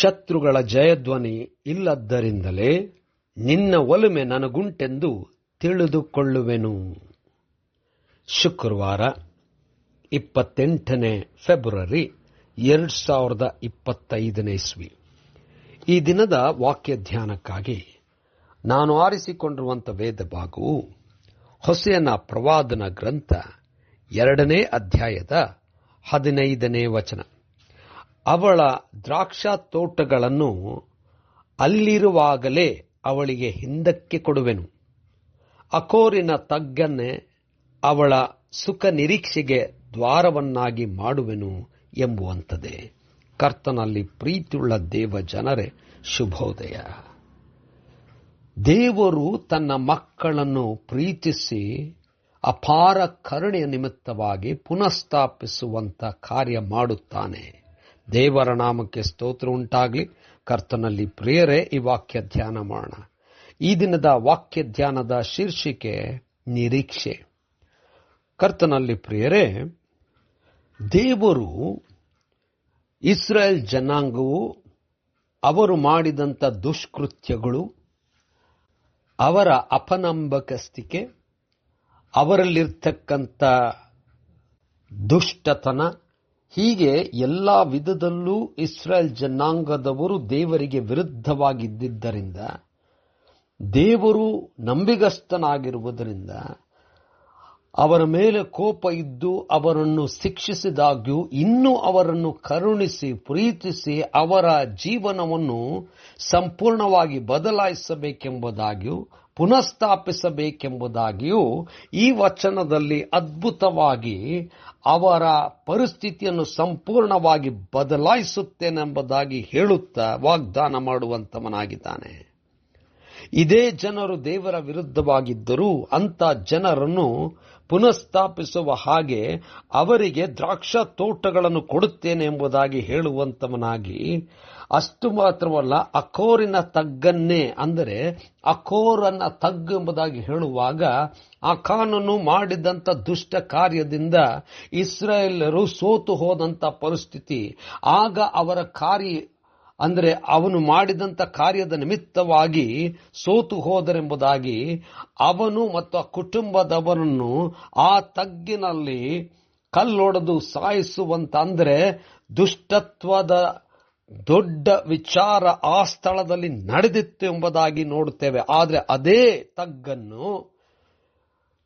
ಶತ್ರುಗಳ ಜಯಧ್ವನಿ ಇಲ್ಲದ್ದರಿಂದಲೇ ನಿನ್ನ ಒಲುಮೆ ನನಗುಂಟೆಂದು ತಿಳಿದುಕೊಳ್ಳುವೆನು. ಶುಕ್ರವಾರ ಇಪ್ಪತ್ತೆಂಟನೇ ಫೆಬ್ರವರಿ ಎರಡು ಸಾವಿರದ ಇಪ್ಪತ್ತೈದನೇ ಇಸ್ವಿ. ಈ ದಿನದ ವಾಕ್ಯ ಧ್ಯಾನಕ್ಕಾಗಿ ನಾನು ಆರಿಸಿಕೊಂಡಿರುವಂಥ ವೇದ ಭಾಗವು ಹೊಸೆಯನ ಪ್ರವಾದನ ಗ್ರಂಥ ಎರಡನೇ ಅಧ್ಯಾಯದ ಹದಿನೈದನೇ ವಚನ. ಅವಳ ದ್ರಾಕ್ಷಾ ತೋಟಗಳನ್ನು ಅಲ್ಲಿರುವಾಗಲೇ ಅವಳಿಗೆ ಹಿಂದಕ್ಕೆ ಕೊಡುವೆನು. ಅಕೋರಿನ ತಗ್ಗನ್ನೇ ಅವಳ ಸುಖ ನಿರೀಕ್ಷೆಗೆ ದ್ವಾರವನ್ನಾಗಿ ಮಾಡುವೆನು ಎಂಬುವಂಥದ್ದೇ. ಕರ್ತನಲ್ಲಿ ಪ್ರೀತಿಯುಳ್ಳ ದೇವ ಜನರೇ, ಶುಭೋದಯ. ದೇವರು ತನ್ನ ಮಕ್ಕಳನ್ನು ಪ್ರೀತಿಸಿ ಅಪಾರ ಕರುಣೆಯ ನಿಮಿತ್ತವಾಗಿ ಪುನಃಸ್ಥಾಪಿಸುವಂತ ಕಾರ್ಯ ಮಾಡುತ್ತಾನೆ. ದೇವರ ನಾಮಕ್ಕೆ ಸ್ತೋತ್ರ ಉಂಟಾಗಲಿ. ಕರ್ತನಲ್ಲಿ ಪ್ರಿಯರೇ, ಈ ವಾಕ್ಯ ಧ್ಯಾನ ಮಾಡೋಣ. ಈ ದಿನದ ವಾಕ್ಯ ಧ್ಯಾನದ ಶೀರ್ಷಿಕೆ ನಿರೀಕ್ಷೆ. ಕರ್ತನಲ್ಲಿ ಪ್ರಿಯರೇ, ದೇವರು ಇಸ್ರೇಲ್ ಜನಾಂಗವು ಅವರು ಮಾಡಿದಂಥ ದುಷ್ಕೃತ್ಯಗಳು, ಅವರ ಅಪನಂಬಕಸ್ತಿಕೆ ಅವರಲ್ಲಿರ್ತಕ್ಕಂಥ ದುಷ್ಟತನ ಹೀಗೆ ಎಲ್ಲ ವಿಧದಲ್ಲೂ ಇಸ್ರೇಲ್ ಜನಾಂಗದವರು ದೇವರಿಗೆ ವಿರುದ್ಧವಾಗಿದ್ದರಿಂದ ದೇವರು ನಂಬಿಗಸ್ತನಾಗಿರುವುದರಿಂದ ಅವರ ಮೇಲೆ ಕೋಪ ಇದ್ದು ಅವರನ್ನು ಶಿಕ್ಷಿಸಿದಾಗ್ಯೂ ಇನ್ನೂ ಅವರನ್ನು ಕರುಣಿಸಿ, ಪ್ರೀತಿಸಿ ಅವರ ಜೀವನವನ್ನು ಸಂಪೂರ್ಣವಾಗಿ ಬದಲಾಯಿಸಬೇಕೆಂಬುದಾಗಿಯೂ ಪುನಃಸ್ಥಾಪಿಸಬೇಕೆಂಬುದಾಗಿಯೂ ಈ ವಚನದಲ್ಲಿ ಅದ್ಭುತವಾಗಿ ಅವರ ಪರಿಸ್ಥಿತಿಯನ್ನು ಸಂಪೂರ್ಣವಾಗಿ ಬದಲಾಯಿಸುತ್ತೇನೆಂಬುದಾಗಿ ಹೇಳುತ್ತಾ ವಾಗ್ದಾನ ಮಾಡುವಂತವನಾಗಿದ್ದಾನೆ ಇದೇ ಜನರು ದೇವರ ವಿರುದ್ಧವಾಗಿದ್ದರೂ ಅಂತ ಜನರನ್ನು ಪುನಃಸ್ಥಾಪಿಸುವ ಹಾಗೆ ಅವರಿಗೆ ದ್ರಾಕ್ಷ ತೋಟಗಳನ್ನು ಕೊಡುತ್ತೇನೆ ಎಂಬುದಾಗಿ ಹೇಳುವಂತವನಾಗಿ ಅಷ್ಟು ಮಾತ್ರವಲ್ಲ ಅಕೋರಿನ ತಗ್ಗನ್ನೇ ಅಂದರೆ ಅಕೋರನ್ನ ತಗ್ಗು ಎಂಬುದಾಗಿ ಹೇಳುವಾಗ ಅಖಾನನು ಮಾಡಿದಂಥ ದುಷ್ಟ ಕಾರ್ಯದಿಂದ ಇಸ್ರಾಯೇಲರು ಸೋತು ಹೋದಂಥ ಪರಿಸ್ಥಿತಿ. ಆಗ ಅವರ ಕಾರ್ಯ ಅಂದರೆ ಅವನು ಮಾಡಿದಂಥ ಕಾರ್ಯದ ನಿಮಿತ್ತವಾಗಿ ಸೋತು ಹೋದರೆಂಬುದಾಗಿ ಅವನು ಮತ್ತು ಆ ಕುಟುಂಬದವರನ್ನು ಆ ತಗ್ಗಿನಲ್ಲಿ ಕಲ್ಲೊಡೆದು ಸಾಯಿಸುವಂತ ಅಂದರೆ ದುಷ್ಟತ್ವದ ದೊಡ್ಡ ವಿಚಾರ ಆ ಸ್ಥಳದಲ್ಲಿ ನಡೆದಿತ್ತು ಎಂಬುದಾಗಿ ನೋಡುತ್ತೇವೆ. ಆದರೆ ಅದೇ ತಗ್ಗನ್ನು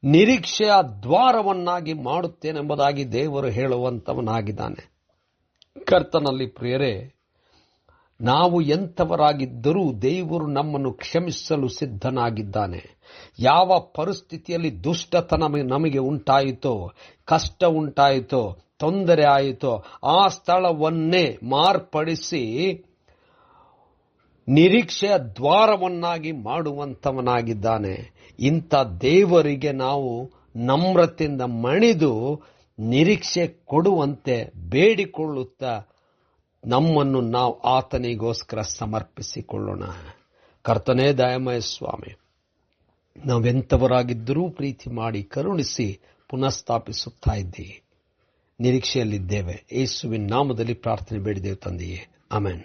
ನಿರೀಕ್ಷೆಯ ದ್ವಾರವನ್ನಾಗಿ ಮಾಡುತ್ತೇನೆಂಬುದಾಗಿ ದೇವರು ಹೇಳುವಂತವನಾಗಿದ್ದಾನೆ ಕರ್ತನಲ್ಲಿ ಪ್ರಿಯರೇ ನಾವು ಎಂಥವರಾಗಿದ್ದರೂ ದೇವರು ನಮ್ಮನ್ನು ಕ್ಷಮಿಸಲು ಸಿದ್ಧನಾಗಿದ್ದಾನೆ. ಯಾವ ಪರಿಸ್ಥಿತಿಯಲ್ಲಿ ದುಷ್ಟತನ ನಮಗೆ ಉಂಟಾಯಿತೋ, ಕಷ್ಟ ಉಂಟಾಯಿತೋ, ತೊಂದರೆ ಆಯಿತೋ, ಆ ಸ್ಥಳವನ್ನೇ ಮಾರ್ಪಡಿಸಿ ನಿರೀಕ್ಷೆಯ ದ್ವಾರವನ್ನಾಗಿ ಮಾಡುವಂತವನಾಗಿದ್ದಾನೆ ಇಂಥ ದೇವರಿಗೆ ನಾವು ನಮ್ರತೆಯಿಂದ ಮಣಿದು ನಿರೀಕ್ಷೆ ಕೊಡುವಂತೆ ಬೇಡಿಕೊಳ್ಳುತ್ತಾ ನಮ್ಮನ್ನು ನಾವು ಆತನಿಗೋಸ್ಕರ ಸಮರ್ಪಿಸಿಕೊಳ್ಳೋಣ. ಕರ್ತನೇ ದಯಮಯ ಸ್ವಾಮಿ, ನಾವೆಂಥವರಾಗಿದ್ದರೂ ಪ್ರೀತಿ ಮಾಡಿ ಕರುಣಿಸಿ ಪುನಃಸ್ಥಾಪಿಸುತ್ತಾ ಇದ್ದೀವಿ ನಿರೀಕ್ಷೆಯಲ್ಲಿದ್ದೇವೆ. ಯೇಸುವಿನ ನಾಮದಲ್ಲಿ ಪ್ರಾರ್ಥನೆ ಬೇಡಿದೆವು ತಂದೆಯೇ. ಅಮೆನ್